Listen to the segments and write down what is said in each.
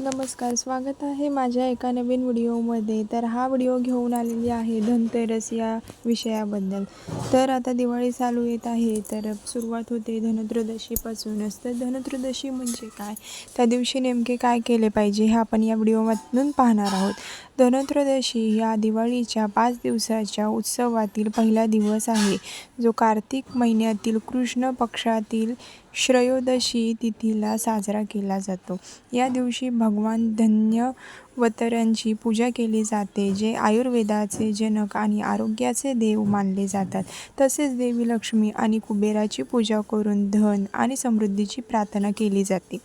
नमस्कार स्वागत आहे माझ्या एका नवीन व्हिडिओमध्ये. तर हा व्हिडिओ घेऊन आलेली आहे धनतेरस या विषयाबद्दल. तर आता दिवाळी चालू येत आहे तर सुरुवात होते धनत्रयोदशीपासूनच. तर धनत्रयोदशी म्हणजे काय? त्या दिवशी नेमके काय केले पाहिजे हे आपण या व्हिडिओमधून पाहणार आहोत. धनत्रयोदशी या दिवाळीच्या पाच दिवसाच्या उत्सवातील पहिला दिवस आहे जो कार्तिक महिन्यातील कृष्ण पक्षातील श्रयोदशी तिथीला साजरा केला जातो. या दिवशी भगवान धन्य वतरांची पूजा केली जाते जे आयुर्वेदाचे जनक आणि आरोग्याचे देव मानले जातात. तसेच देवी लक्ष्मी आणि कुबेराची पूजा करून धन आणि समृद्धीची प्रार्थना केली जाते.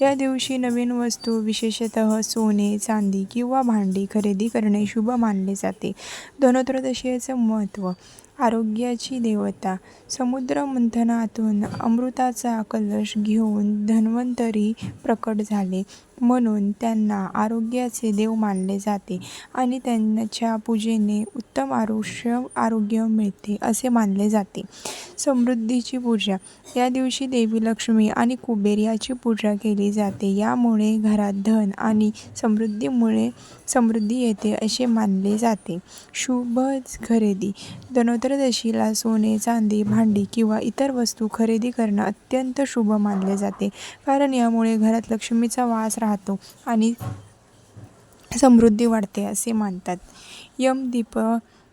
या दिवशी नवीन वस्तू विशेषतः सोने चांदी किंवा भांडी खरेदी करणे शुभ मानले जाते. धनोत्रदशेचं महत्त्व आरोग्याची देवता समुद्र मंथनातून अमृताचा कलश घेऊन धन्वंतरी प्रकट झाले. म्हणून त्यांना आरोग्याचे देव मानले जाते आणि त्यांच्या पूजेने उत्तम आरोग्य आरोग्य मिळते असे मानले जाते. समृद्धीची पूजा. या दिवशी देवी लक्ष्मी आणि कुबेर याची पूजा केली जाते. यामुळे घरात धन आणि समृद्धीमुळे समृद्धी येते असे मानले जाते. शुभ खरेदी. धनोत्रदशीला सोने चांदी भांडी किंवा इतर वस्तू खरेदी करणं अत्यंत शुभ मानले जाते. कारण यामुळे घरात लक्ष्मीचा वास राहतो राहतो आणि समृद्धी वाढते असे मानतात. यमदीप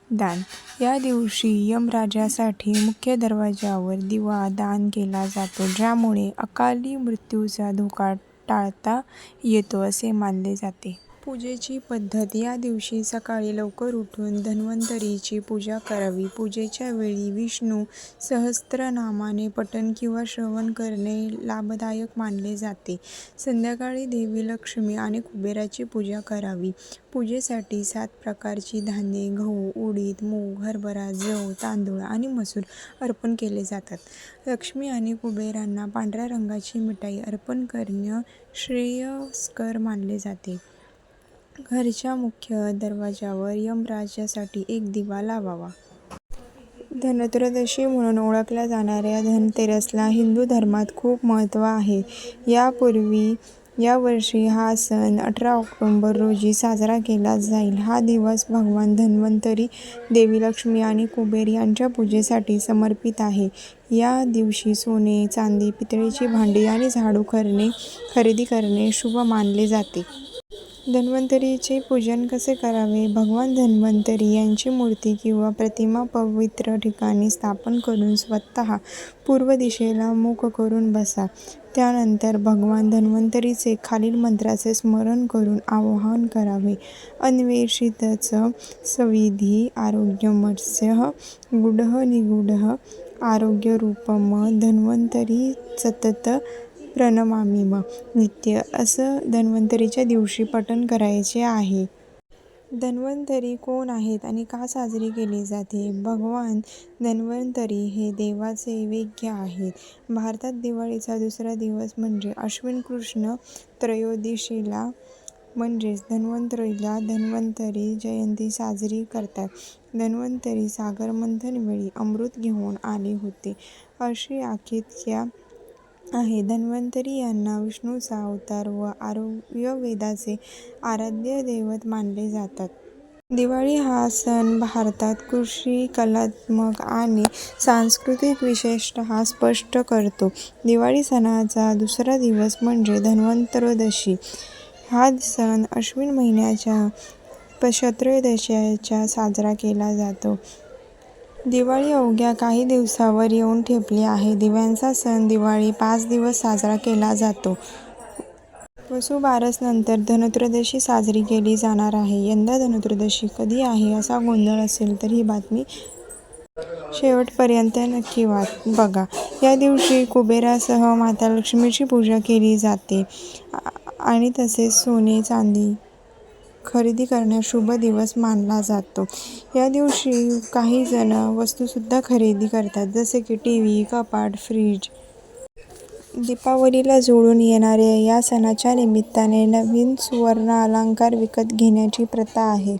दान. या दिवशी यमराजासाठी मुख्य दरवाजावर दिवा दान केला जातो ज्यामुळे अकाली मृत्यूचा धोका टाळता येतो असे मानले जाते. पूजेची पद्धत. या दिवशी सकाळी लवकर उठून धन्वंतरीची पूजा करावी. पूजेच्या वेळी विष्णू सहस्त्रनामाने पठण किंवा श्रवण करणे लाभदायक मानले जाते. संध्याकाळी देवी लक्ष्मी आणि कुबेराची पूजा करावी. पूजेसाठी सात प्रकारची धान्ये गहू उडीद मूग हरभरा जव तांदूळ आणि मसूर अर्पण केले जातात. लक्ष्मी आणि कुबेरांना पांढऱ्या रंगाची मिठाई अर्पण करणे श्रेयस्कर मानले जाते. घरच्या मुख्य दरवाजावर यमराजासाठी एक दिवा लावावा. धनत्रयोदशी म्हणून ओळखल्या जाणाऱ्या धनतेरसला हिंदू धर्मात खूप महत्त्व आहे. यापूर्वी यावर्षी हा सण अठरा ऑक्टोंबर रोजी साजरा केला जाईल. हा दिवस भगवान धन्वंतरी देवी लक्ष्मी आणि कुबेर यांच्या पूजेसाठी समर्पित आहे. या दिवशी सोने चांदी पितळेची भांडी आणि झाडू करणे खरेदी करणे शुभ मानले जाते. धन्वंतरीचे पूजन कसे करावे? भगवान धन्वंतरी यांची मूर्ती किंवा प्रतिमा पवित्र ठिकाणी स्थापन करून स्वतः पूर्व दिशेला मुख करून बसा. त्यानंतर भगवान धन्वंतरीचे खालील मंत्राचे स्मरण करून आवाहन करावे. अन्वेषितच सविधी आरोग्यमत्स्य गुढ निगूढ आरोग्यरूपम धन्वंतरी सतत प्रणमामीम नित्य असं धन्वंतरीच्या दिवशी पठण करायचे आहे. धन्वंतरी कोण आहेत आणि का साजरी केली जाते? भगवान धन्वंतरी हे देवाचे वैद्य आहेत. भारतात दिवाळीचा दुसरा दिवस म्हणजे अश्विन कृष्ण त्रयोदशीला म्हणजेच धन्वंतरीला धन्वंतरी जयंती साजरी करतात. धन्वंतरी सागरमंथनवेळी अमृत घेऊन आले होते. अशी आख्यायिका आहे. धन्वंतरी यांना विष्णूचा अवतार व आयुर्वेदाचे आराध्य दैवत मानले जातात. दिवाळी हा सण भारतात कृषी कलात्मक आणि सांस्कृतिक विशेषतः स्पष्ट करतो. दिवाळी सणाचा दुसरा दिवस म्हणजे धन्वंतरोदशी. हा सण अश्विन महिन्याच्या शत्रयोदशीच्या साजरा केला जातो. दिवाळी अवघ्या काही दिवसावर येऊन ठेपली आहे. दिव्यांचा सण दिवाळी पाच दिवस साजरा केला जातो. वसुबारसनंतर धनत्रयोदशी साजरी केली जाणार आहे. यंदा धनत्रयोदशी कधी आहे असा गोंधळ असेल तर ही बातमी शेवटपर्यंत नक्की वाच बघा. या दिवशी कुबेरासह माता लक्ष्मीची पूजा केली जाते. आणि तसेच सोने चांदी खरेदी करण्यास शुभ दिवस मानला जातो. या दिवशी काही जण वस्तूसुद्धा खरेदी करतात जसे की टी व्ही कपाट फ्रीज. दीपावलीला जोडून येणाऱ्या या सणाच्या निमित्ताने नवीन सुवर्ण अलंकार विकत घेण्याची प्रथा आहे.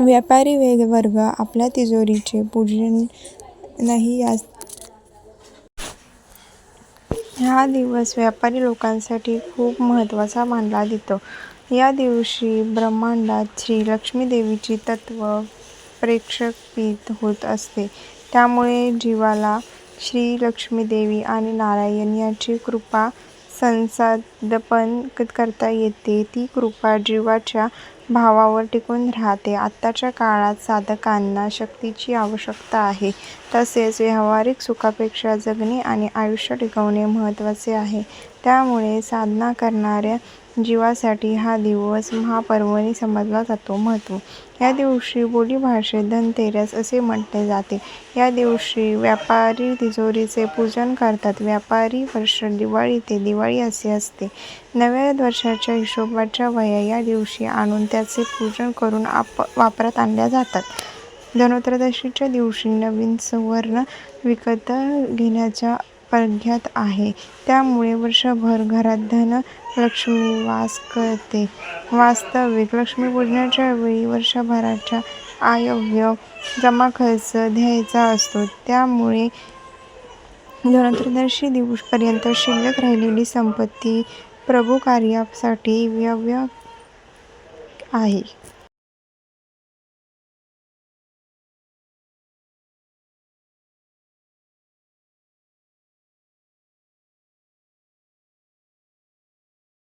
व्यापारी वर्ग आपल्या तिजोरीचे पूजन नाही या हा दिवस व्यापारी लोकांसाठी खूप महत्त्वाचा मानला जातो. या दिवशी ब्रह्मांडात श्री लक्ष्मीदेवीची तत्त्व प्रक्षेपित होत असते. त्यामुळे जीवाला श्री लक्ष्मीदेवी आणि नारायण यांची कृपा संसादपण करता येते. ती कृपा जीवाच्या भावावर टिकून राहते. आत्ताच्या काळात साधकांना शक्तीची आवश्यकता आहे. तसेच व्यावहारिक सुखापेक्षा जगणे आणि आयुष्य टिकवणे महत्त्वाचे आहे. त्यामुळे साधना करणाऱ्या जीवासाठी हा दिवस महापर्वणी समजला जातो. महत्त्व या दिवशी बोलीभाषेत धनतेरस असे म्हटले जाते. या दिवशी व्यापारी तिजोरीचे पूजन करतात. व्यापारी वर्ष दिवाळी ते दिवाळी असे असते. नव्या वर्षाच्या हिशोबाच्या वया या दिवशी आणून त्याचे पूजन करून आप वापरात आणल्या जातात. धनोत्रदशीच्या दिवशी नवीन सुवर्ण विकत घेण्याच्या प्रज्ञात आहे. त्यामुळे वर्षभर घरात धनलक्ष्मी वास करते. वास्तविक लक्ष्मीपूजनाच्या वेळी वर्षभराच्या आयव्य जमा जमाखर्च द्यायचा असतो. त्यामुळे धनत्रयोदशी दिवसपर्यंत शिल्लक राहिलेली संपत्ती प्रभू कार्यासाठी व्यव्य आहे.